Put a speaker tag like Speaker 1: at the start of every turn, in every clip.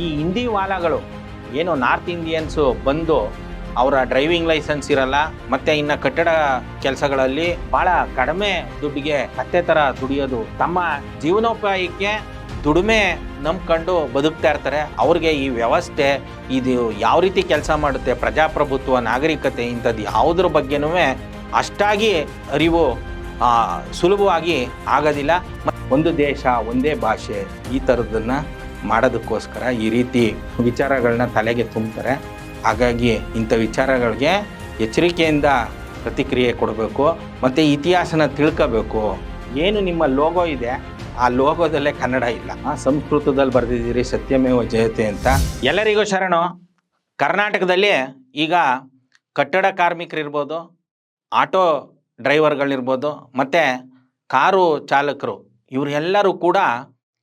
Speaker 1: ಈ ಹಿಂದಿ ವಾಲಾಗಳು ಏನು north Indians ಬಂದು ಅವರ ಡ್ರೈವಿಂಗ್ ಲೈಸೆನ್ಸ್ ಇರಲ್ಲ, ಮತ್ತೆ ಇನ್ನ ಕಟ್ಟಡ ಕೆಲಸಗಳಲ್ಲಿ ಬಹಳ ಕಡಿಮೆ ದುಡ್ಡಿಗೆ ಕತ್ತೆ ತರ ದುಡಿಯೋದು. ತಮ್ಮ ಜೀವನೋಪಾಯಕ್ಕೆ ದುಡಿಮೆ ನಂಬ್ಕೊಂಡು ಬದುಕ್ತಾ ಇರ್ತಾರೆ. ಅವ್ರಿಗೆ ಈ ವ್ಯವಸ್ಥೆ, ಇದು ಯಾವ ರೀತಿ ಕೆಲಸ ಮಾಡುತ್ತೆ, ಪ್ರಜಾಪ್ರಭುತ್ವ, ನಾಗರಿಕತೆ ಇಂಥದ್ದು ಯಾವುದ್ರ ಬಗ್ಗೆನೂ ಅಷ್ಟಾಗಿ ಅರಿವು ಸುಲಭವಾಗಿ ಆಗೋದಿಲ್ಲ. ಒಂದು ದೇಶ, ಒಂದೇ ಭಾಷೆ, ಈ ಥರದನ್ನ ಮಾಡೋದಕ್ಕೋಸ್ಕರ ಈ ರೀತಿ ವಿಚಾರಗಳನ್ನ ತಲೆಗೆ ತುಂಬ್ತಾರೆ. ಹಾಗಾಗಿ ಇಂಥ ವಿಚಾರಗಳಿಗೆ ಎಚ್ಚರಿಕೆಯಿಂದ ಪ್ರತಿಕ್ರಿಯೆ ಕೊಡಬೇಕು, ಮತ್ತು ಇತಿಹಾಸನ ತಿಳ್ಕೋಬೇಕು. ಏನು ನಿಮ್ಮ ಲೋಗೋ ಇದೆ, ಆ ಲೋಗೋದಲ್ಲೇ ಕನ್ನಡ ಇಲ್ಲ. ಸಂಸ್ಕೃತದಲ್ಲಿ ಬರೆದಿದ್ದೀರಿ ಸತ್ಯಮೇವ ಜಯತೆ ಅಂತ. ಎಲ್ಲರಿಗೂ ಶರಣು, ಕರ್ನಾಟಕದಲ್ಲಿ ಈಗ ಕಟ್ಟಡ ಕಾರ್ಮಿಕರಿರ್ಬೋದು, ಆಟೋ ಡ್ರೈವರ್ಗಳಿರ್ಬೋದು, ಮತ್ತು ಕಾರು ಚಾಲಕರು ಇವರೆಲ್ಲರೂ ಕೂಡ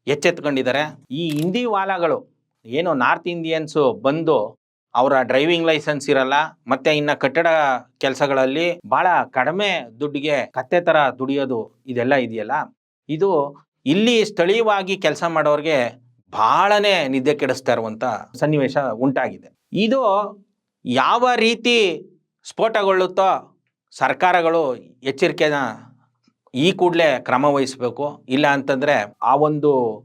Speaker 1: ಎಚ್ಚೆತ್ಕೊಂಡಿದ್ದಾರೆ. ಈ ಹಿಂದಿ ವಾಲಾಗಳು ಏನು ನಾರ್ತ್ ಇಂಡಿಯನ್ಸು ಬಂದು ಅವರ ಡ್ರೈವಿಂಗ್ ಲೈಸೆನ್ಸ್ ಇರಲ್ಲ, ಮತ್ತೆ ಇನ್ನ ಕಟ್ಟಡ ಕೆಲಸಗಳಲ್ಲಿ ಬಹಳ ಕಡಿಮೆ ದುಡ್ಡಿಗೆ ಕತ್ತೆ ತರ ದುಡಿಯೋದು ಇದೆಲ್ಲ ಇದೆಯಲ್ಲ? ಇದು ಇಲ್ಲಿ ಸ್ಥಳೀಯವಾಗಿ ಕೆಲಸ ಮಾಡೋರಿಗೆ ಬಹಳನೇ ನಿದ್ದೆ ಕೆಡಿಸ್ತಾ ಇರುವಂತ ಸನ್ನಿವೇಶ ಉಂಟಾಗಿದೆ. ಇದು ಯಾವ ರೀತಿ ಸ್ಫೋಟಗೊಳ್ಳುತ್ತೋ ಸರ್ಕಾರಗಳು ಎಚ್ಚರಿಕೆನ ಈ ಕೂಡಲೇ ಕ್ರಮ ವಹಿಸಬೇಕು. ಇಲ್ಲ ಅಂತಂದರೆ ಆ ಒಂದು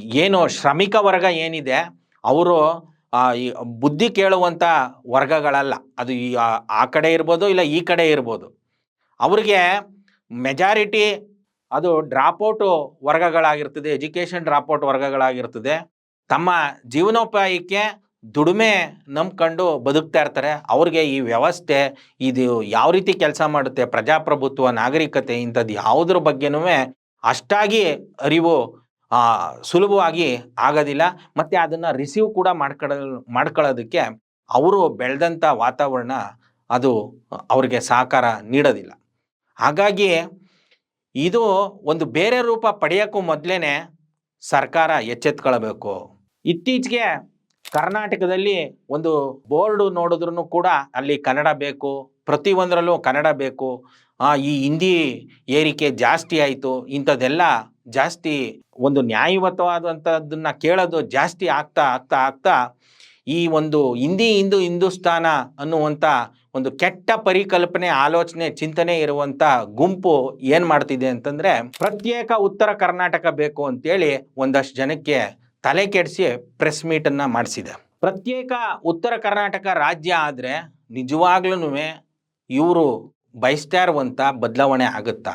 Speaker 1: ಏನು ಶ್ರಮಿಕ ವರ್ಗ ಏನಿದೆ, ಅವರು ಈ ಬುದ್ಧಿ ಕೇಳುವಂಥ ವರ್ಗಗಳಲ್ಲ. ಅದು ಈ, ಆ- ಕಡೆ ಇರ್ಬೋದು, ಇಲ್ಲ ಈ ಕಡೆ ಇರ್ಬೋದು. ಅವ್ರಿಗೆ ಮೆಜಾರಿಟಿ ಅದು ಡ್ರಾಪೌಟು ವರ್ಗಗಳಾಗಿರ್ತದೆ ಎಜುಕೇಷನ್ ಡ್ರಾಪೌಟ್ ವರ್ಗಗಳಾಗಿರ್ತದೆ. ತಮ್ಮ ಜೀವನೋಪಾಯಕ್ಕೆ ದುಡಿಮೆ ನಂಬ್ಕೊಂಡು ಬದುಕ್ತಾ ಇರ್ತಾರೆ. ಅವ್ರಿಗೆ ಈ ವ್ಯವಸ್ಥೆ, ಇದು ಯಾವ ರೀತಿ ಕೆಲಸ ಮಾಡುತ್ತೆ, ಪ್ರಜಾಪ್ರಭುತ್ವ, ನಾಗರಿಕತೆ ಇಂಥದ್ದು ಯಾವುದ್ರ ಬಗ್ಗೆನೂ ಅಷ್ಟಾಗಿ ಅರಿವು ಸುಲಭವಾಗಿ ಆಗೋದಿಲ್ಲ. ಮತ್ತು ಅದನ್ನು ರಿಸೀವ್ ಕೂಡ ಮಾಡ್ಕೊಳ್ಳ ಮಾಡ್ಕೊಳ್ಳೋದಕ್ಕೆ ಅವರು ಬೆಳೆದಂಥ ವಾತಾವರಣ ಅದು ಅವ್ರಿಗೆ ಸಹಕಾರ ನೀಡೋದಿಲ್ಲ. ಹಾಗಾಗಿ ಇದು ಒಂದು ಬೇರೆ ರೂಪ ಪಡೆಯೋಕ್ಕೂ ಮೊದಲೇ ಸರ್ಕಾರ ಎಚ್ಚೆತ್ಕೊಳ್ಬೇಕು. ಇತ್ತೀಚೆಗೆ ಕರ್ನಾಟಕದಲ್ಲಿ ಒಂದು ಬೋರ್ಡು ನೋಡಿದ್ರು ಕೂಡ ಅಲ್ಲಿ ಕನ್ನಡ ಬೇಕು, ಪ್ರತಿಯೊಂದರಲ್ಲೂ ಕನ್ನಡ ಬೇಕು. ಈ ಹಿಂದಿ ಏರಿಕೆ ಜಾಸ್ತಿ ಆಯಿತು, ಇಂಥದ್ದೆಲ್ಲ ಜಾಸ್ತಿ ಒಂದು ನ್ಯಾಯಯುತವಾದಂಥದ್ದನ್ನ ಕೇಳೋದು ಜಾಸ್ತಿ ಆಗ್ತಾ ಆಗ್ತಾ ಆಗ್ತಾ ಈ ಒಂದು ಹಿಂದಿ, ಹಿಂದೂ, ಹಿಂದೂಸ್ತಾನ ಅನ್ನುವಂಥ ಒಂದು ಕೆಟ್ಟ ಪರಿಕಲ್ಪನೆ, ಆಲೋಚನೆ, ಚಿಂತನೆ ಇರುವಂಥ ಗುಂಪು ಏನು ಮಾಡ್ತಿದೆ ಅಂತಂದರೆ ಪ್ರತ್ಯೇಕ ಉತ್ತರ ಕರ್ನಾಟಕ ಬೇಕು ಅಂತೇಳಿ ಒಂದಷ್ಟು ಜನಕ್ಕೆ ತಲೆ ಕೆಡಿಸಿ ಪ್ರೆಸ್ ಮೀಟನ್ನು ಮಾಡಿಸಿದೆ. ಪ್ರತ್ಯೇಕ ಉತ್ತರ ಕರ್ನಾಟಕ ರಾಜ್ಯ ಆದರೆ ನಿಜವಾಗ್ಲೂ ಇವರು ಬಯಸ್ತಾ ಇರುವಂಥ ಬದಲಾವಣೆ ಆಗುತ್ತಾ?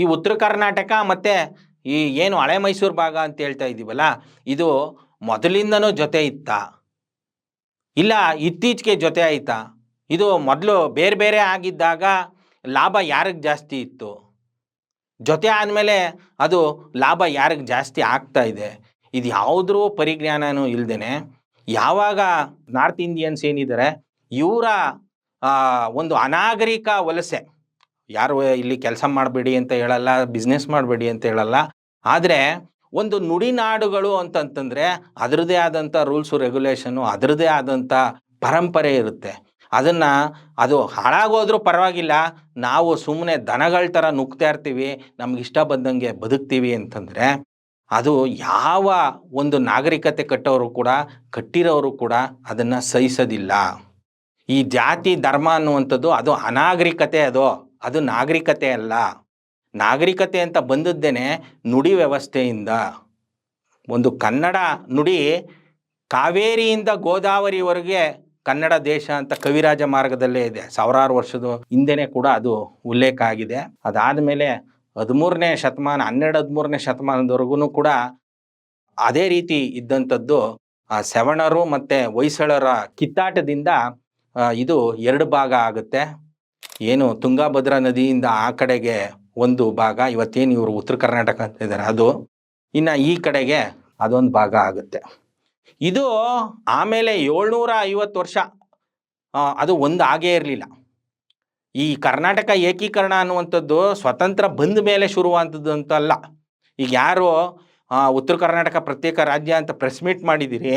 Speaker 1: ಈ ಉತ್ತರ ಕರ್ನಾಟಕ ಮತ್ತು ಈ ಏನು ಹಳೆ ಮೈಸೂರು ಭಾಗ ಅಂತ ಹೇಳ್ತಾ ಇದ್ದೀವಲ್ಲ ಇದು ಮೊದಲಿಂದನೂ ಜೊತೆ ಇತ್ತಾ? ಇಲ್ಲ ಇತ್ತೀಚೆಗೆ ಜೊತೆ ಆಯಿತಾ? ಇದು ಮೊದಲು ಬೇರೆ ಬೇರೆ ಆಗಿದ್ದಾಗ ಲಾಭ ಯಾರಿಗೆ ಜಾಸ್ತಿ ಇತ್ತು? ಜೊತೆ ಆದಮೇಲೆ ಅದು ಲಾಭ ಯಾರಿಗೆ ಜಾಸ್ತಿ ಆಗ್ತಾ ಇದೆ? ಇದು ಯಾವುದ್ರೂ ಪರಿಜ್ಞಾನನೂ ಇಲ್ದೇನೆ ಯಾವಾಗ ನಾರ್ತ್ ಇಂಡಿಯನ್ಸ್ ಏನಿದ್ದಾರೆ ಇವರ ಒಂದು ಅನಾಗರಿಕ ವಲಸೆ, ಯಾರು ಇಲ್ಲಿ ಕೆಲಸ ಮಾಡಬೇಡಿ ಅಂತ ಹೇಳಲ್ಲ ಬಿಸ್ನೆಸ್ ಮಾಡಬೇಡಿ ಅಂತ ಹೇಳಲ್ಲ, ಆದರೆ ಒಂದು ನುಡಿನಾಡುಗಳು ಅಂತಂತಂದರೆ ಅದರದ್ದೇ ಆದಂಥ ರೂಲ್ಸು ರೆಗ್ಯುಲೇಷನು ಅದರದ್ದೇ ಆದಂಥ ಪರಂಪರೆ ಇರುತ್ತೆ. ಅದನ್ನು ಅದು ಹಾಳಾಗೋದ್ರೂ ಪರವಾಗಿಲ್ಲ, ನಾವು ಸುಮ್ಮನೆ ದನಗಳ ಥರ ನುಗ್ತಾ ಇರ್ತೀವಿ, ನಮ್ಗೆ ಇಷ್ಟ ಬಂದಂಗೆ ಬದುಕ್ತೀವಿ ಅಂತಂದರೆ ಅದು ಯಾವ ಒಂದು ನಾಗರಿಕತೆ ಕಟ್ಟೋರು ಕೂಡ, ಕಟ್ಟಿರೋರು ಕೂಡ ಅದನ್ನು ಸಹಿಸೋದಿಲ್ಲ. ಈ ಜಾತಿ, ಧರ್ಮ ಅನ್ನುವಂಥದ್ದು ಅದು ಅನಾಗರಿಕತೆ ಅದು. ಅದು ನಾಗರಿಕತೆ ಅಲ್ಲ. ನಾಗರಿಕತೆ ಅಂತ ಬಂದದ್ದೇನೆ ನುಡಿ ವ್ಯವಸ್ಥೆಯಿಂದ. ಒಂದು ಕನ್ನಡ ನುಡಿ ಕಾವೇರಿಯಿಂದ ಗೋದಾವರಿವರೆಗೆ ಕನ್ನಡ ದೇಶ ಅಂತ ಕವಿರಾಜ ಮಾರ್ಗದಲ್ಲೇ ಇದೆ. ಸಾವಿರಾರು ವರ್ಷದ ಹಿಂದೆನೇ ಕೂಡ ಅದು ಉಲ್ಲೇಖ ಆಗಿದೆ. ಅದಾದಮೇಲೆ ಹದಿಮೂರನೇ ಶತಮಾನ, ಹನ್ನೆರಡು ಹದಿಮೂರನೇ ಶತಮಾನದವರೆಗೂ ಕೂಡ ಅದೇ ರೀತಿ ಇದ್ದಂಥದ್ದು ಸೆವಣರು ಮತ್ತು ಹೊಯ್ಸಳರ ಕಿತ್ತಾಟದಿಂದ ಇದು ಎರಡು ಭಾಗ ಆಗುತ್ತೆ. ಏನು ತುಂಗಾಭದ್ರಾ ನದಿಯಿಂದ ಆ ಕಡೆಗೆ ಒಂದು ಭಾಗ, ಇವತ್ತೇನು ಇವರು ಉತ್ತರ ಕರ್ನಾಟಕ ಅಂತ ಇದ್ದಾರೆ, ಅದು ಇನ್ನು ಈ ಕಡೆಗೆ ಅದೊಂದು ಭಾಗ ಆಗುತ್ತೆ. ಇದು ಆಮೇಲೆ ಏಳ್ನೂರ ಐವತ್ತು ವರ್ಷ ಅದು ಒಂದು ಆಗೇ ಇರಲಿಲ್ಲ. ಈ ಕರ್ನಾಟಕ ಏಕೀಕರಣ ಅನ್ನುವಂಥದ್ದು ಸ್ವತಂತ್ರ ಬಂದ ಮೇಲೆ ಶುರುವಂಥದ್ದು ಅಂತ ಅಲ್ಲ ಈಗ ಯಾರು ಉತ್ತರ ಕರ್ನಾಟಕ ಪ್ರತ್ಯೇಕ ರಾಜ್ಯ ಅಂತ ಪ್ರೆಸ್ ಮೀಟ್ ಮಾಡಿದ್ದೀರಿ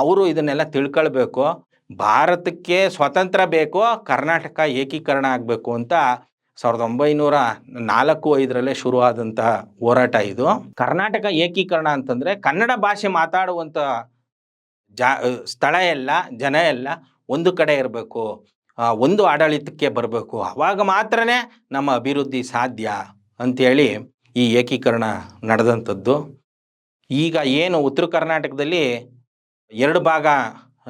Speaker 1: ಅವರು ಇದನ್ನೆಲ್ಲ ತಿಳ್ಕೊಳ್ಬೇಕು. ಭಾರತಕ್ಕೆ ಸ್ವತಂತ್ರ ಬೇಕು, ಕರ್ನಾಟಕ ಏಕೀಕರಣ ಆಗಬೇಕು ಅಂತ ಸಾವಿರದ ಒಂಬೈನೂರ ನಾಲ್ಕು ಐದರಲ್ಲೇ ಶುರುವಾದಂಥ ಹೋರಾಟ ಇದು. ಕರ್ನಾಟಕ ಏಕೀಕರಣ ಅಂತಂದರೆ ಕನ್ನಡ ಭಾಷೆ ಮಾತಾಡುವಂಥ ಜಾ, ಸ್ಥಳ ಎಲ್ಲ, ಜನ ಎಲ್ಲ ಒಂದು ಕಡೆ ಇರಬೇಕು. ಒಂದು ಆಡಳಿತಕ್ಕೆ ಬರಬೇಕು. ಆವಾಗ ಮಾತ್ರನೇ ನಮ್ಮ ಅಭಿವೃದ್ಧಿ ಸಾಧ್ಯ ಅಂಥೇಳಿ ಈ ಏಕೀಕರಣ ನಡೆದಂಥದ್ದು. ಈಗ ಏನು ಉತ್ತರ ಕರ್ನಾಟಕದಲ್ಲಿ ಎರಡು ಭಾಗ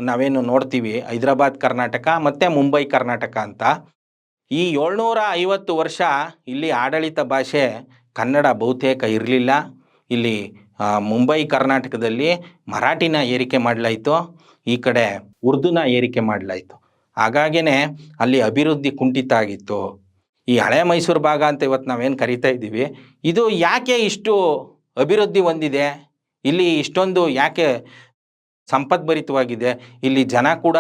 Speaker 1: ನಾವೇನು ನೋಡ್ತೀವಿ. ಹೈದರಾಬಾದ್ ಕರ್ನಾಟಕ ಮತ್ತು ಮುಂಬೈ ಕರ್ನಾಟಕ ಅಂತ. ಈ ಏಳ್ನೂರ ಐವತ್ತು ವರ್ಷ ಇಲ್ಲಿ ಆಡಳಿತ ಭಾಷೆ ಕನ್ನಡ ಬಹುತೇಕ ಇರಲಿಲ್ಲ. ಇಲ್ಲಿ ಮುಂಬೈ ಕರ್ನಾಟಕದಲ್ಲಿ ಮರಾಠಿನ ಏರಿಕೆ ಮಾಡಲಾಯಿತು. ಈ ಕಡೆ ಉರ್ದುನ ಏರಿಕೆ ಮಾಡಲಾಯಿತು. ಹಾಗಾಗಿನೇ ಅಲ್ಲಿ ಅಭಿವೃದ್ಧಿ ಕುಂಠಿತ ಆಗಿತ್ತು ಈ ಹಳೆ ಮೈಸೂರು ಭಾಗ ಅಂತ ಇವತ್ತು ನಾವೇನು ಕರಿತಾ ಇದ್ದೀವಿ, ಇದು ಯಾಕೆ ಇಷ್ಟು ಅಭಿವೃದ್ಧಿ ಹೊಂದಿದೆ? ಇಲ್ಲಿ ಇಷ್ಟೊಂದು ಯಾಕೆ ಸಂಪದ್ಭರಿತವಾಗಿದೆ ಇಲ್ಲಿ ಜನ ಕೂಡ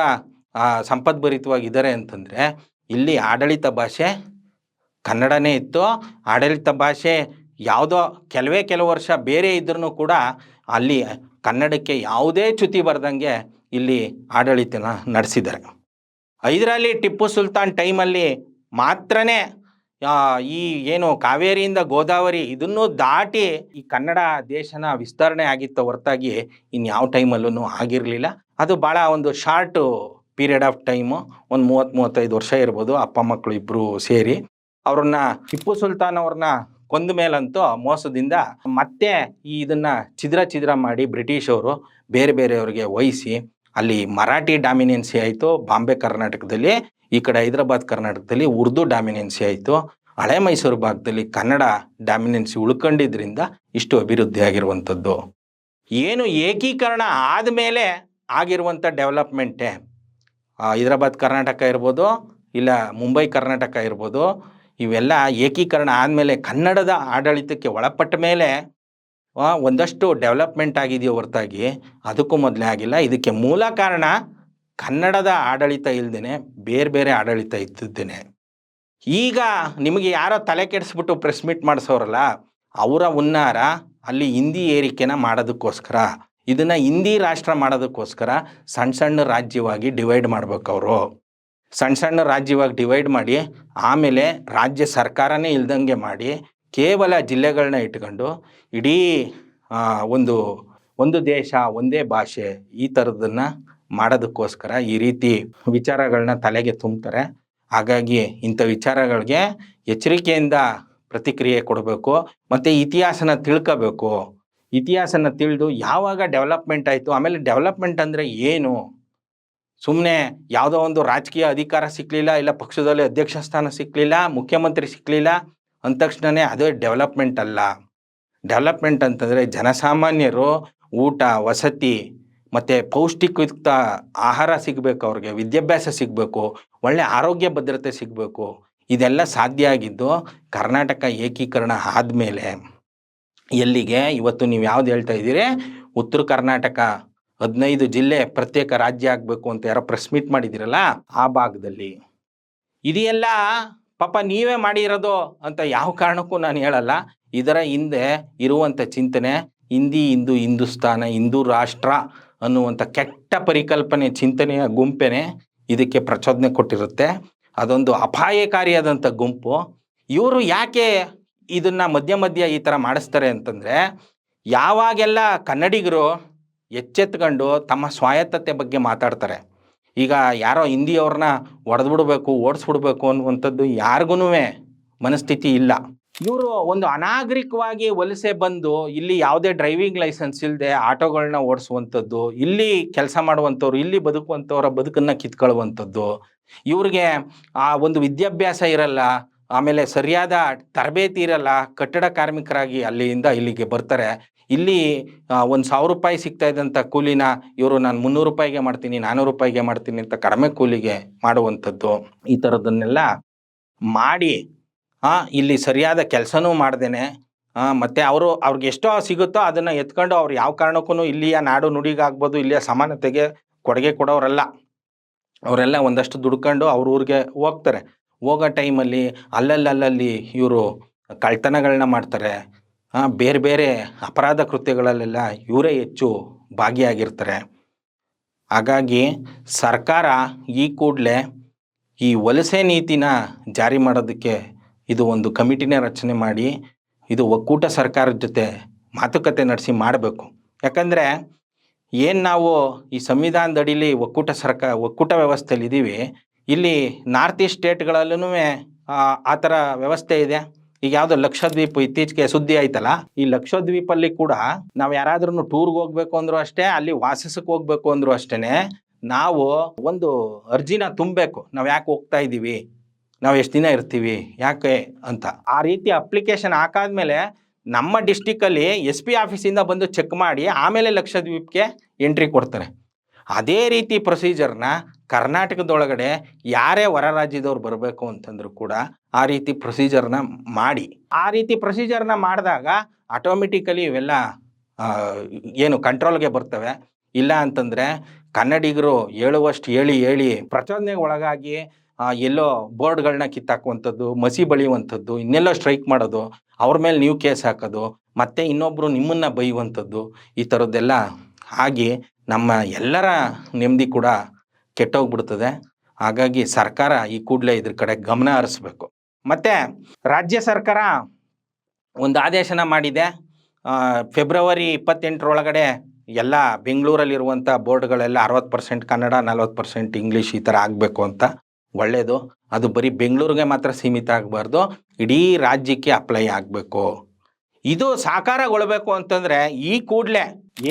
Speaker 1: ಸಂಪದ್ಭರಿತವಾಗಿದ್ದಾರೆ ಅಂತಂದರೆ, ಇಲ್ಲಿ ಆಡಳಿತ ಭಾಷೆ ಕನ್ನಡನೇ ಇತ್ತು. ಆಡಳಿತ ಭಾಷೆ ಯಾವುದೋ ಕೆಲವೇ ಕೆಲವು ವರ್ಷ ಬೇರೆ ಇದ್ರೂ ಕೂಡ ಅಲ್ಲಿ ಕನ್ನಡಕ್ಕೆ ಯಾವುದೇ ಚ್ಯುತಿ ಬರ್ದಂಗೆ ಇಲ್ಲಿ ಆಡಳಿತನ ನಡೆಸಿದ್ದಾರೆ. ಹೈದರಾಲಿ ಟಿಪ್ಪು ಸುಲ್ತಾನ್ ಟೈಮಲ್ಲಿ ಮಾತ್ರನೇ ಈ ಏನು ಕಾವೇರಿಯಿಂದ ಗೋದಾವರಿ ಇದನ್ನು ದಾಟಿ ಈ ಕನ್ನಡ ದೇಶನ ವಿಸ್ತರಣೆ ಆಗಿತ್ತು, ಹೊರತಾಗಿ ಇನ್ಯಾವ ಟೈಮಲ್ಲೂ ಆಗಿರಲಿಲ್ಲ. ಅದು ಭಾಳ ಒಂದು ಶಾರ್ಟ್ ಪೀರಿಯಡ್ ಆಫ್ ಟೈಮು ಒಂದು ಮೂವತ್ತು ಮೂವತ್ತೈದು ವರ್ಷ ಇರ್ಬೋದು, ಅಪ್ಪ ಮಕ್ಕಳು ಇಬ್ಬರು ಸೇರಿ. ಅವ್ರನ್ನ, ಟಿಪ್ಪು ಸುಲ್ತಾನ್ ಅವ್ರನ್ನ ಕೊಂದ ಮೇಲಂತೂ ಮೋಸದಿಂದ ಮತ್ತೆ ಈ ಇದನ್ನು ಚಿದ್ರ ಚಿದ್ರ ಮಾಡಿ ಬ್ರಿಟಿಷವರು ಬೇರೆ ಬೇರೆಯವ್ರಿಗೆ ವಹಿಸಿ ಅಲ್ಲಿ ಮರಾಠಿ ಡಾಮಿನೆನ್ಸಿ ಆಯಿತು, ಬಾಂಬೆ ಕರ್ನಾಟಕದಲ್ಲಿ, ಈ ಕಡೆ ಹೈದರಾಬಾದ್ ಕರ್ನಾಟಕದಲ್ಲಿ ಉರ್ದು ಡಾಮಿನೆನ್ಸಿ ಆಯಿತು. ಹಳೆ ಮೈಸೂರು ಭಾಗದಲ್ಲಿ ಕನ್ನಡ ಡಾಮಿನೆನ್ಸಿ ಉಳ್ಕೊಂಡಿದ್ರಿಂದ ಇಷ್ಟು ಅಭಿವೃದ್ಧಿ ಆಗಿರುವಂಥದ್ದು. ಏನು ಏಕೀಕರಣ ಆದಮೇಲೆ ಆಗಿರುವಂಥ ಡೆವಲಪ್ಮೆಂಟೇ ಹೈದರಾಬಾದ್ ಕರ್ನಾಟಕ ಇರ್ಬೋದು, ಇಲ್ಲ ಮುಂಬೈ ಕರ್ನಾಟಕ ಇರ್ಬೋದು, ಇವೆಲ್ಲ ಏಕೀಕರಣ ಆದಮೇಲೆ ಕನ್ನಡದ ಆಡಳಿತಕ್ಕೆ ಒಳಪಟ್ಟ ಮೇಲೆ ಒಂದಷ್ಟು ಡೆವಲಪ್ಮೆಂಟ್ ಆಗಿದೆಯೋ ಹೊರತಾಗಿ, ಅದಕ್ಕೂ ಮೊದಲೇ ಆಗಿಲ್ಲ. ಇದಕ್ಕೆ ಮೂಲ ಕಾರಣ ಕನ್ನಡದ ಆಡಳಿತ ಇಲ್ದೇನೆ ಬೇರೆ ಬೇರೆ ಆಡಳಿತ ಇದ್ದಿದ್ದೇನೆ. ಈಗ ನಿಮಗೆ ಯಾರೋ ತಲೆ ಕೆಡಿಸ್ಬಿಟ್ಟು ಪ್ರೆಸ್ ಮೀಟ್ ಮಾಡಿಸೋರಲ್ಲ, ಅವರ ಹುನ್ನಾರ ಅಲ್ಲಿ ಹಿಂದಿ ಏರಿಕೆನ ಮಾಡೋದಕ್ಕೋಸ್ಕರ, ಇದನ್ನು ಹಿಂದಿ ರಾಷ್ಟ್ರ ಮಾಡೋದಕ್ಕೋಸ್ಕರ ಸಣ್ಣ ಸಣ್ಣ ರಾಜ್ಯವಾಗಿ ಡಿವೈಡ್ ಮಾಡ್ಬೇಕು ಅವರು. ಸಣ್ಣ ಸಣ್ಣ ರಾಜ್ಯವಾಗಿ ಡಿವೈಡ್ ಮಾಡಿ, ಆಮೇಲೆ ರಾಜ್ಯ ಸರ್ಕಾರನೇ ಇಲ್ದಂಗೆ ಮಾಡಿ ಕೇವಲ ಜಿಲ್ಲೆಗಳನ್ನ ಇಟ್ಕೊಂಡು ಇಡೀ ಒಂದು ಒಂದು ದೇಶ, ಒಂದೇ ಭಾಷೆ ಈ ಥರದನ್ನ ಮಾಡೋದಕ್ಕೋಸ್ಕರ ಈ ರೀತಿ ವಿಚಾರಗಳನ್ನ ತಲೆಗೆ ತುಂಬ್ತಾರೆ. ಹಾಗಾಗಿ ಇಂಥ ವಿಚಾರಗಳಿಗೆ ಎಚ್ಚರಿಕೆಯಿಂದ ಪ್ರತಿಕ್ರಿಯೆ ಕೊಡಬೇಕು, ಮತ್ತು ಇತಿಹಾಸನ ತಿಳ್ಕೋಬೇಕು. ಇತಿಹಾಸನ ತಿಳಿದು ಯಾವಾಗ ಡೆವಲಪ್ಮೆಂಟ್ ಆಯಿತು, ಆಮೇಲೆ ಡೆವಲಪ್ಮೆಂಟ್ ಅಂದರೆ ಏನು? ಸುಮ್ಮನೆ ಯಾವುದೋ ಒಂದು ರಾಜಕೀಯ ಅಧಿಕಾರ ಸಿಕ್ಕಲಿಲ್ಲ ಇಲ್ಲ ಪಕ್ಷದಲ್ಲಿ ಅಧ್ಯಕ್ಷ ಸ್ಥಾನ ಸಿಕ್ಕಲಿಲ್ಲ ಮುಖ್ಯಮಂತ್ರಿ ಸಿಕ್ಕಲಿಲ್ಲ ಅಂದ ತಕ್ಷಣನೇ ಅದೇ ಡೆವಲಪ್ಮೆಂಟ್ ಅಲ್ಲ. ಡೆವಲಪ್ಮೆಂಟ್ ಅಂತಂದರೆ ಜನಸಾಮಾನ್ಯರು ಊಟ, ವಸತಿ ಮತ್ತು ಪೌಷ್ಟಿಕಯುಕ್ತ ಆಹಾರ ಸಿಗಬೇಕು ಅವ್ರಿಗೆ, ವಿದ್ಯಾಭ್ಯಾಸ ಸಿಗಬೇಕು, ಒಳ್ಳೆ ಆರೋಗ್ಯ ಭದ್ರತೆ ಸಿಗಬೇಕು. ಇದೆಲ್ಲ ಸಾಧ್ಯ ಆಗಿದ್ದು ಕರ್ನಾಟಕ ಏಕೀಕರಣ ಆದಮೇಲೆ ಎಲ್ಲಿಗೆ? ಇವತ್ತು ನೀವು ಯಾವ್ದು ಹೇಳ್ತಾ ಇದ್ದೀರಿ? ಉತ್ತರ ಕರ್ನಾಟಕ, ಹದಿನೈದು ಜಿಲ್ಲೆ ಪ್ರತ್ಯೇಕ ರಾಜ್ಯ ಆಗಬೇಕು ಅಂತ ಯಾರೋ ಪ್ರೆಸ್ ಮೀಟ್ ಮಾಡಿದಿರಲ್ಲ ಆ ಭಾಗದಲ್ಲಿ. ಇದೆಲ್ಲ ಪಾಪ ನೀವೇ ಮಾಡಿರೋದು ಅಂತ ಯಾವ ಕಾರಣಕ್ಕೂ ನಾನು ಹೇಳಲ್ಲ. ಇದರ ಹಿಂದೆ ಇರುವಂಥ ಚಿಂತನೆ, ಹಿಂದಿ, ಹಿಂದೂ, ಹಿಂದೂಸ್ತಾನ, ಹಿಂದೂ ರಾಷ್ಟ್ರ ಅನ್ನುವಂಥ ಕೆಟ್ಟ ಪರಿಕಲ್ಪನೆ, ಚಿಂತನೆಯ ಗುಂಪೇನೆ ಇದಕ್ಕೆ ಪ್ರಚೋದನೆ ಕೊಟ್ಟಿರುತ್ತೆ. ಅದೊಂದು ಅಪಾಯಕಾರಿಯಾದಂಥ ಗುಂಪು. ಇವರು ಯಾಕೆ ಇದನ್ನ ಮಧ್ಯ ಮಧ್ಯ ಈ ಥರ ಮಾಡಿಸ್ತಾರೆ ಅಂತಂದರೆ, ಯಾವಾಗೆಲ್ಲ ಕನ್ನಡಿಗರು ಎಚ್ಚೆತ್ಕೊಂಡು ತಮ್ಮ ಸ್ವಾಯತ್ತತೆ ಬಗ್ಗೆ ಮಾತಾಡ್ತಾರೆ ಈಗ ಯಾರೋ ಹಿಂದಿಯವ್ರನ್ನ ಹೊಡೆದ್ಬಿಡ್ಬೇಕು, ಓಡಿಸ್ಬಿಡ್ಬೇಕು ಅನ್ನುವಂಥದ್ದು ಯಾರಿಗೂ ಮನಸ್ಥಿತಿ ಇಲ್ಲ. ಇವರು ಒಂದು ಅನಾಗರಿಕವಾಗಿ ವಲಸೆ ಬಂದು ಇಲ್ಲಿ ಯಾವುದೇ ಡ್ರೈವಿಂಗ್ ಲೈಸೆನ್ಸ್ ಇಲ್ಲದೆ ಆಟೋಗಳನ್ನ ಓಡಿಸುವಂಥದ್ದು, ಇಲ್ಲಿ ಕೆಲಸ ಮಾಡುವಂಥವ್ರು, ಇಲ್ಲಿ ಬದುಕುವಂಥವ್ರ ಬದುಕನ್ನು ಕಿತ್ಕೊಳ್ಳುವಂಥದ್ದು, ಇವ್ರಿಗೆ ಆ ಒಂದು ವಿದ್ಯಾಭ್ಯಾಸ ಇರಲ್ಲ, ಆಮೇಲೆ ಸರಿಯಾದ ತರಬೇತಿ ಇರಲ್ಲ, ಕಟ್ಟಡ ಕಾರ್ಮಿಕರಾಗಿ ಅಲ್ಲಿಂದ ಇಲ್ಲಿಗೆ ಬರ್ತಾರೆ. ಇಲ್ಲಿ ಒಂದು ಸಾವಿರ ರೂಪಾಯಿ ಸಿಗ್ತಾ ಇದ್ದಂಥ ಕೂಲಿನ ಇವರು, ನಾನು ಮುನ್ನೂರು ರೂಪಾಯಿಗೆ ಮಾಡ್ತೀನಿ ನಾನ್ನೂರು ರೂಪಾಯಿಗೆ ಮಾಡ್ತೀನಿ ಅಂತ ಕಡಿಮೆ ಕೂಲಿಗೆ ಮಾಡುವಂಥದ್ದು. ಈ ಥರದನ್ನೆಲ್ಲ ಮಾಡಿ ಹಾಂ ಇಲ್ಲಿ ಸರಿಯಾದ ಕೆಲಸನೂ ಮಾಡ್ದೇನೆ. ಮತ್ತು ಅವರು, ಅವ್ರಿಗೆ ಎಷ್ಟೋ ಸಿಗುತ್ತೋ ಅದನ್ನು ಎತ್ಕೊಂಡು ಅವ್ರು ಯಾವ ಕಾರಣಕ್ಕೂ ಇಲ್ಲಿಯ ನಾಡು ನುಡಿಗಾಗ್ಬೋದು ಇಲ್ಲಿಯ ಸಮಾನತೆಗೆ ಕೊಡುಗೆ ಕೊಡೋರಲ್ಲ. ಅವರೆಲ್ಲ ಒಂದಷ್ಟು ದುಡ್ಕೊಂಡು ಅವ್ರ ಊರಿಗೆ ಹೋಗ್ತಾರೆ. ಹೋಗೋ ಟೈಮಲ್ಲಿ ಅಲ್ಲಲ್ಲಲ್ಲಿ ಇವರು ಕಳ್ತನಗಳನ್ನ ಮಾಡ್ತಾರೆ. ಬೇರೆ ಬೇರೆ ಅಪರಾಧ ಕೃತ್ಯಗಳಲ್ಲೆಲ್ಲ ಇವರೇ ಹೆಚ್ಚು ಭಾಗಿಯಾಗಿರ್ತಾರೆ. ಹಾಗಾಗಿ ಸರ್ಕಾರ ಈ ಕೂಡಲೇ ಈ ವಲಸೆ ನೀತಿನ ಜಾರಿ ಮಾಡೋದಕ್ಕೆ ಇದು ಒಂದು ಕಮಿಟಿನೇ ರಚನೆ ಮಾಡಿ ಇದು ಒಕ್ಕೂಟ ಸರ್ಕಾರದ ಜೊತೆ ಮಾತುಕತೆ ನಡೆಸಿ ಮಾಡಬೇಕು. ಯಾಕಂದರೆ ಏನು ನಾವು ಈ ಸಂವಿಧಾನದಡಿಲಿ ಒಕ್ಕೂಟ ಸರ್ಕಾರ ಒಕ್ಕೂಟ ವ್ಯವಸ್ಥೆಯಲ್ಲಿ ಇದ್ದೀವಿ ಇಲ್ಲಿ ನಾರ್ತ್ ಈಸ್ಟ್ ಸ್ಟೇಟ್ಗಳಲ್ಲೂ ಆ ಥರ ವ್ಯವಸ್ಥೆ ಇದೆ. ಈಗ ಯಾವುದೋ ಲಕ್ಷದ್ವೀಪ ಇತ್ತೀಚೆಗೆ ಸುದ್ದಿ ಆಯ್ತಲ್ಲ, ಈ ಲಕ್ಷದ್ವೀಪಲ್ಲಿ ಕೂಡ ನಾವು ಯಾರಾದ್ರೂ ಟೂರ್ಗೆ ಹೋಗ್ಬೇಕು ಅಂದ್ರೂ ಅಷ್ಟೇ, ಅಲ್ಲಿ ವಾಸಿಸಕ್ಕೆ ಹೋಗ್ಬೇಕು ಅಂದ್ರು ಅಷ್ಟೇನೆ, ನಾವು ಒಂದು ಅರ್ಜಿನ ತುಂಬಬೇಕು. ನಾವು ಯಾಕೆ ಹೋಗ್ತಾ ಇದ್ದೀವಿ ನಾವು ಎಷ್ಟು ದಿನ ಇರ್ತೀವಿ? ಯಾಕೆ ಅಂತ. ಆ ರೀತಿ ಅಪ್ಲಿಕೇಶನ್ ಹಾಕಾದ್ಮೇಲೆ ನಮ್ಮ ಡಿಸ್ಟಿಕಲ್ಲಿ ಎಸ್ ಪಿ ಆಫೀಸಿಂದ ಬಂದು ಚೆಕ್ ಮಾಡಿ, ಆಮೇಲೆ ಲಕ್ಷದ್ವೀಪ್ಗೆ ಎಂಟ್ರಿ ಕೊಡ್ತಾರೆ. ಅದೇ ರೀತಿ ಪ್ರೊಸೀಜರ್ನ ಕರ್ನಾಟಕದೊಳಗಡೆ ಯಾರೇ ಹೊರ ರಾಜ್ಯದವ್ರು ಬರಬೇಕು ಅಂತಂದ್ರು ಕೂಡ ಆ ರೀತಿ ಪ್ರೊಸೀಜರ್ನ ಮಾಡಿ. ಆ ರೀತಿ ಪ್ರೊಸೀಜರ್ನ ಮಾಡಿದಾಗ ಆಟೋಮೆಟಿಕಲಿ ಇವೆಲ್ಲ ಏನು ಕಂಟ್ರೋಲ್ಗೆ ಬರ್ತವೆ. ಇಲ್ಲ ಅಂತಂದರೆ ಕನ್ನಡಿಗರು ಹೇಳುವಷ್ಟು ಹೇಳಿ ಹೇಳಿ ಪ್ರಚೋದನೆಗೆ ಒಳಗಾಗಿ ಎಲ್ಲೋ ಬೋರ್ಡ್ಗಳನ್ನ ಕಿತ್ತಾಕುವಂಥದ್ದು, ಮಸಿ ಬಳಿಯುವಂಥದ್ದು, ಇನ್ನೆಲ್ಲೋ ಸ್ಟ್ರೈಕ್ ಮಾಡೋದು, ಅವ್ರ ಮೇಲೆ ನೀವು ಕೇಸ್ ಹಾಕೋದು, ಮತ್ತು ಇನ್ನೊಬ್ಬರು ನಿಮ್ಮನ್ನು ಬೈಯುವಂಥದ್ದು, ಈ ಥರದ್ದೆಲ್ಲ ಆಗಿ ನಮ್ಮ ಎಲ್ಲರ ನೆಮ್ಮದಿ ಕೂಡ ಕೆಟ್ಟೋಗ್ಬಿಡ್ತದೆ. ಹಾಗಾಗಿ ಸರ್ಕಾರ ಈ ಕೂಡಲೇ ಇದ್ರ ಕಡೆ ಗಮನ ಹರಿಸ್ಬೇಕು. ಮತ್ತು ರಾಜ್ಯ ಸರ್ಕಾರ ಒಂದು ಆದೇಶನ ಮಾಡಿದೆ. ಫೆಬ್ರವರಿ ಇಪ್ಪತ್ತೆಂಟರೊಳಗಡೆ ಎಲ್ಲ ಬೆಂಗಳೂರಲ್ಲಿರುವಂಥ ಬೋರ್ಡ್ಗಳೆಲ್ಲ ಅರವತ್ತು ಪರ್ಸೆಂಟ್ ಕನ್ನಡ, ನಲ್ವತ್ತು ಪರ್ಸೆಂಟ್ ಇಂಗ್ಲೀಷ್ ಈ ಥರ ಆಗಬೇಕು ಅಂತ. ಒಳ್ಳೆಯದು ಅದು ಬರೀ ಬೆಂಗಳೂರಿಗೆ ಮಾತ್ರ ಸೀಮಿತ ಆಗಬಾರ್ದು. ಇಡೀ ರಾಜ್ಯಕ್ಕೆ ಅಪ್ಲೈ ಆಗಬೇಕು. ಇದು ಸಾಕಾರಗೊಳ್ಬೇಕು ಅಂತಂದರೆ ಈ ಕೂಡಲೇ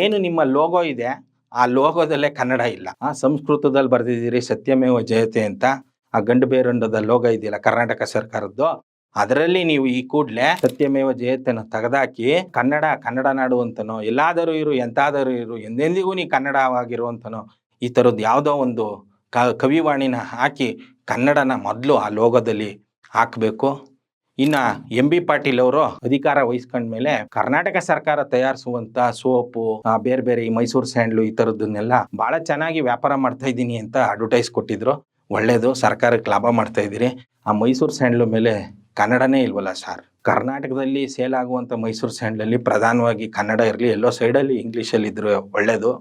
Speaker 1: ಏನು ನಿಮ್ಮ ಲೋಗೋ ಇದೆ ಆ ಲೋಗೋದಲ್ಲೇ ಕನ್ನಡ ಇಲ್ಲ. ಆ ಸಂಸ್ಕೃತದಲ್ಲಿ ಬರೆದಿದ್ದೀರಿ ಸತ್ಯಮೇವ ಜಯತೆ ಅಂತ. ಆ ಗಂಡು ಬೇರೊಂಡದ ಲೋಗ ಇದೆಯಲ್ಲ ಕರ್ನಾಟಕ ಸರ್ಕಾರದ್ದು. ಅದರಲ್ಲಿ ನೀವು ಈ ಕೂಡಲೇ ಸತ್ಯಮೇವ ಜಯತೆನ ತೆಗೆದಾಕಿ ಕನ್ನಡ ಕನ್ನಡ ನಾಡು ಅಂತನೋ, ಎಲ್ಲಾದರೂ ಇರು, ಎಂತಾದರೂ ಇರು, ಎಂದೆಂದಿಗೂ ನೀ ಕನ್ನಡವಾಗಿರುವಂತನೋ, ಈ ಥರದ್ದು ಯಾವುದೋ ಒಂದು ಕ, ಕವಿವಾಣಿನ ಹಾಕಿ ಕನ್ನಡನ ಮೊದಲು ಆ ಲೋಗದಲ್ಲಿ ಹಾಕಬೇಕು. ಇನ್ನ ಎಂ ಬಿ ಪಾಟೀಲ್ ಅವರು ಅಧಿಕಾರ ವಹಿಸ್ಕೊಂಡ್ಮೇಲೆ ಕರ್ನಾಟಕ ಸರ್ಕಾರ ತಯಾರಿಸುವಂತ ಸೋಪು ಬೇರೆ ಬೇರೆ ಈ ಮೈಸೂರು ಸ್ಯಾಂಡ್ಲು ಈ ಥರದ್ದನ್ನೆಲ್ಲ ಬಹಳ ಚೆನ್ನಾಗಿ ವ್ಯಾಪಾರ ಮಾಡ್ತಾ ಇದ್ದೀನಿ ಅಂತ ಅಡ್ವರ್ಟೈಸ್ ಕೊಟ್ಟಿದ್ರು. ಒಳ್ಳೇದು, ಸರ್ಕಾರಕ್ಕೆ ಲಾಭ ಮಾಡ್ತಾ ಇದ್ದೀರಿ. ಆ ಮೈಸೂರು ಸ್ಯಾಂಡ್ಲು ಮೇಲೆ ಕನ್ನಡನೇ ಇಲ್ವಲ್ಲ ಸರ್ ಕರ್ನಾಟಕದಲ್ಲಿ ಸೇಲ್ ಆಗುವಂಥ ಮೈಸೂರು ಸ್ಯಾಂಡ್ಲಲ್ಲಿ ಪ್ರಧಾನವಾಗಿ ಕನ್ನಡ ಇರಲಿ, ಎಲ್ಲೋ ಸೈಡಲ್ಲಿ ಇಂಗ್ಲೀಷಲ್ಲಿ ಇದ್ರು ಒಳ್ಳೇದು.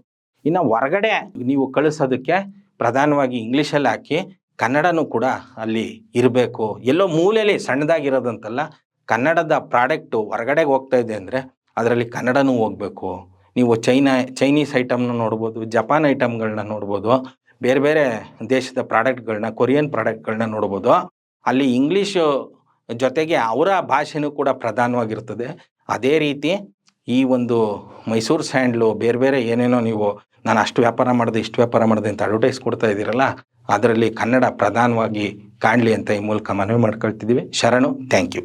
Speaker 1: ಇನ್ನು ಹೊರಗಡೆ ನೀವು ಕಳಿಸೋದಕ್ಕೆ ಪ್ರಧಾನವಾಗಿ ಇಂಗ್ಲೀಷಲ್ಲಿ ಹಾಕಿ ಕನ್ನಡನೂ ಕೂಡ ಅಲ್ಲಿ ಇರಬೇಕು. ಎಲ್ಲೋ ಮೂಲೆಯಲ್ಲಿ ಸಣ್ಣದಾಗಿರೋದಂತಲ್ಲ, ಕನ್ನಡದ ಪ್ರಾಡಕ್ಟು ಹೊರಗಡೆಗೆ ಹೋಗ್ತಾ ಇದೆ ಅಂದರೆ ಅದರಲ್ಲಿ ಕನ್ನಡನೂ ಹೋಗಬೇಕು. ನೀವು ಚೈನಾ, ಚೈನೀಸ್ ಐಟಮ್ನ ನೋಡ್ಬೋದು, ಜಪಾನ್ ಐಟಮ್ಗಳನ್ನ ನೋಡ್ಬೋದು, ಬೇರೆ ಬೇರೆ ದೇಶದ ಪ್ರಾಡಕ್ಟ್ಗಳನ್ನ, ಕೊರಿಯನ್ ಪ್ರಾಡಕ್ಟ್ಗಳನ್ನ ನೋಡ್ಬೋದು. ಅಲ್ಲಿ ಇಂಗ್ಲೀಷು ಜೊತೆಗೆ ಅವರ ಭಾಷೆನೂ ಕೂಡ ಪ್ರಧಾನವಾಗಿರ್ತದೆ. ಅದೇ ರೀತಿ ಈ ಒಂದು ಮೈಸೂರು ಸ್ಯಾಂಡ್ಲು, ಬೇರೆ ಬೇರೆ ಏನೇನೋ ನೀವು ನಾನು ಅಷ್ಟು ವ್ಯಾಪಾರ ಮಾಡಿದೆ, ಇಷ್ಟು ವ್ಯಾಪಾರ ಮಾಡಿದೆ ಅಂತ ಅಡ್ವರ್ಟೈಸ್ ಕೊಡ್ತಾ ಇದ್ದೀರಲ್ಲ, ಅದರಲ್ಲಿ ಕನ್ನಡ ಪ್ರಧಾನವಾಗಿ ಕಾಣಲಿ ಅಂತ ಈ ಮೂಲಕ ಮನವಿ ಮಾಡ್ಕೊಳ್ತಿದ್ದೀವಿ. ಶರಣು ಥ್ಯಾಂಕ್ ಯು